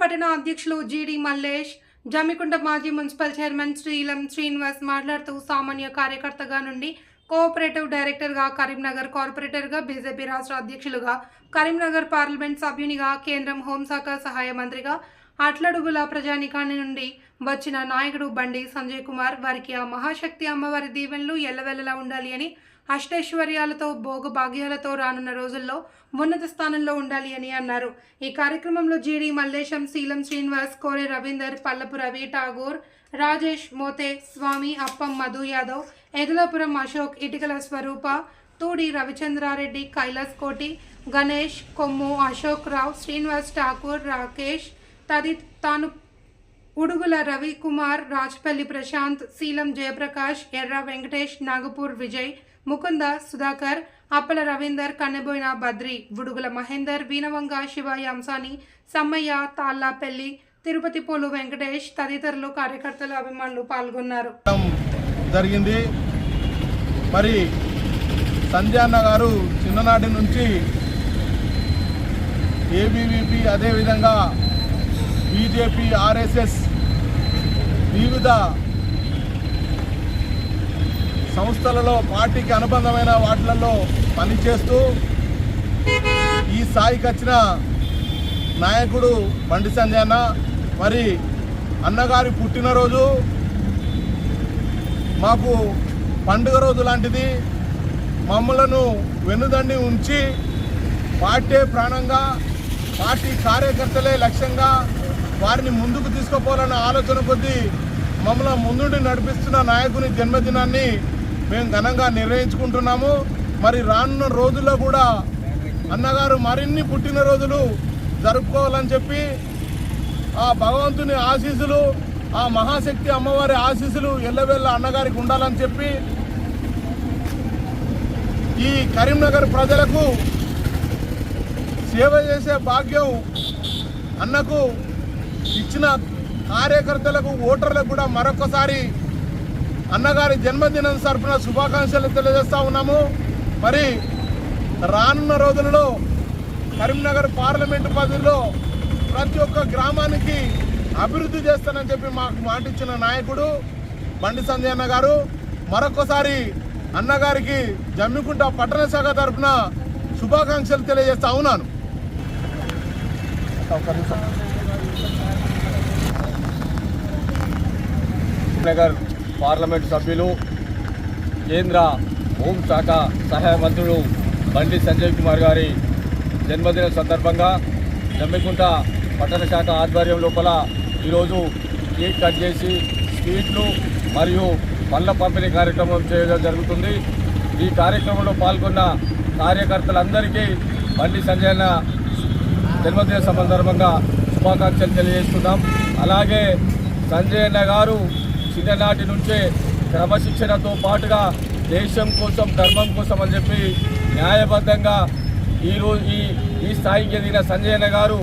పట్టణ అధ్యక్షులు జీడి మల్లేష్ జమికుండ మాజీ మున్సిపల్ చైర్మన్ శ్రీలం శ్రీనివాస్ మాట్లాడుతూ సామాన్య కార్యకర్తగా నుండి కోఆపరేటివ్ డైరెక్టర్గా కరీంనగర్ కార్పొరేటర్గా బీజేపీ రాష్ట్ర అధ్యక్షులుగా కరీంనగర్ పార్లమెంట్ సభ్యునిగా కేంద్రం హోంశాఖ సహాయ మంత్రిగా అట్లడుగుల ప్రజానికాన్ని నుండి వచ్చిన నాయకుడు బండి సంజయ్ కుమార్ వారికి ఆ మహాశక్తి అమ్మవారి దీవెనలు ఎల్లవెల్లలా ఉండాలి అని అష్టైశ్వర్యాలతో భోగభాగ్యాలతో రానున్న రోజుల్లో ఉన్నత స్థానంలో ఉండాలి అని అన్నారు. ఈ కార్యక్రమంలో జీడి మల్లేశం శీలం శ్రీనివాస్ కోరే రవీందర్ పల్లపు రవి ఠాగూర్ రాజేష్ మోతే స్వామి అప్పం మధు యాదవ్ ఎదులాపురం అశోక్ ఇటికల స్వరూప తూడి రవిచంద్రారెడ్డి కైలాస్ కోటి గణేష్ కొమ్ము అశోక్ రావు శ్రీనివాస్ ఠాకూర్ రాకేష్ తది తాను ఉడుగుల రవికుమార్ రాజ్పల్లి ప్రశాంత్ శీలం జయప్రకాష్ ఎర్ర వెంకటేష్ నాగపూర్ విజయ్ ముకుంద సుధాకర్ అప్పల రవీందర్ కన్నెబోయిన బద్రి ఉడుగుల మహేందర్ వీనవంగ శివాయి అంసాని సమ్మయ్య తాళ్ళాపల్లి తిరుపతి పోలు వెంకటేష్ తదితరులు కార్యకర్తలు అభిమానులు పాల్గొన్నారు. జరిగింది. మరి సంధ్యాన్న గారు చిన్ననాటి నుంచి ఏబీవీపీ అదేవిధంగా బీజేపీ ఆర్ఎస్ఎస్ వివిధ సంస్థలలో పార్టీకి అనుబంధమైన వాటిలలో పనిచేస్తూ ఈ స్థాయికి వచ్చిన నాయకుడు బండి సంజయ్ అన్న మరి అన్నగారి పుట్టినరోజు మాకు పండుగ రోజు లాంటిది. మమ్మలను వెన్నుదండి ఉంచి పార్టీ ప్రాణంగా పార్టీ కార్యకర్తలే లక్ష్యంగా వారిని ముందుకు తీసుకుపోవాలన్న ఆలోచన కొద్దీ మమ్మల్ని ముందుండి నడిపిస్తున్న నాయకుని జన్మదినాన్ని మేము ఘనంగా నిర్వహించుకుంటున్నాము మరి రానున్న రోజుల్లో కూడా అన్నగారు మరిన్ని పుట్టినరోజులు జరుపుకోవాలని చెప్పి ఆ భగవంతుని ఆశీస్సులు ఆ మహాశక్తి అమ్మవారి ఆశీస్సులు ఎల్లవెల్ల అన్నగారికి ఉండాలని చెప్పి ఈ కరీంనగర్ ప్రజలకు సేవ చేసే భాగ్యం అన్నకు ఇచ్చిన కార్యకర్తలకు ఓటర్లకు కూడా మరొకసారి అన్నగారి జన్మదినం తరపున శుభాకాంక్షలు తెలియజేస్తూ ఉన్నాము. మరి రానున్న రోజులలో కరీంనగర్ పార్లమెంటు పరిధిలో ప్రతి ఒక్క గ్రామానికి అభివృద్ధి చేస్తానని చెప్పి మాకు మాటిచ్చిన నాయకుడు బండి సంజయ్ అన్న గారు. మరొకసారి అన్నగారికి జమ్మికుంట పట్టణ శాఖ తరఫున శుభాకాంక్షలు తెలియజేస్తా ఉన్నాను. నగర్ పార్లమెంట్ సభ్యులు కేంద్ర హోంశాఖ సహాయ మంత్రులు బండి సంజయ్ కుమార్ గారి జన్మదిన సందర్భంగా జమ్మికుంట పట్టణ శాఖ ఆధ్వర్యం లోపల ఈరోజు కేక్ కట్ చేసి స్వీట్లు మరియు పళ్ళ పంపిణీ కార్యక్రమం చేయడం జరుగుతుంది. ఈ కార్యక్రమంలో పాల్గొన్న కార్యకర్తలందరికీ బండి సంజయ్ జన్మదిన సందర్భంగా శుభాకాంక్షలు తెలియజేస్తున్నాం. అలాగే సంజయ్ అన్న గారు చిన్ననాటి నుంచే క్రమశిక్షణతో పాటుగా దేశం కోసం ధర్మం కోసం అని చెప్పి న్యాయబద్ధంగా ఈరోజు ఈ ఈ స్థాయికి ఎదిగిన సంజయ్ అన్న గారు